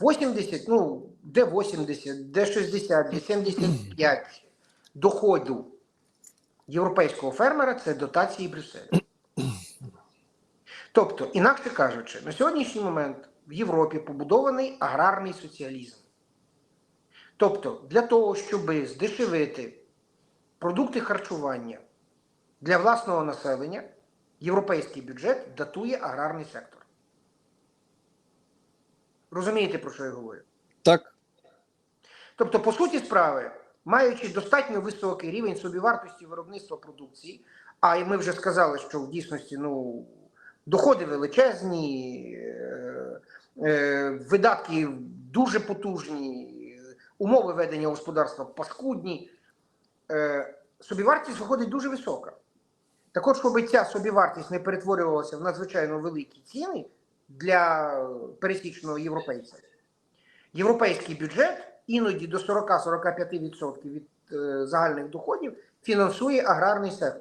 80, ну, де 80, де 60, де 75 доходу європейського фермера це дотації Брюсселю. Тобто, інакше кажучи, на сьогоднішній момент в Європі побудований аграрний соціалізм. Тобто, для того, щоб здешевити продукти харчування для власного населення, європейський бюджет датує аграрний сектор. Розумієте, про що я говорю? Так, Тобто, по суті справи, маючи достатньо високий рівень собівартості виробництва продукції, а і ми вже сказали, що в дійсності ну, доходи величезні, е, е, видатки дуже потужні, умови ведення господарства паскудні, е, собівартість виходить дуже висока. Так от, щоб ця собівартість не перетворювалася в надзвичайно великі ціни для пересічного європейця, європейський бюджет іноді до 40-45% від е, загальних доходів фінансує аграрний сектор.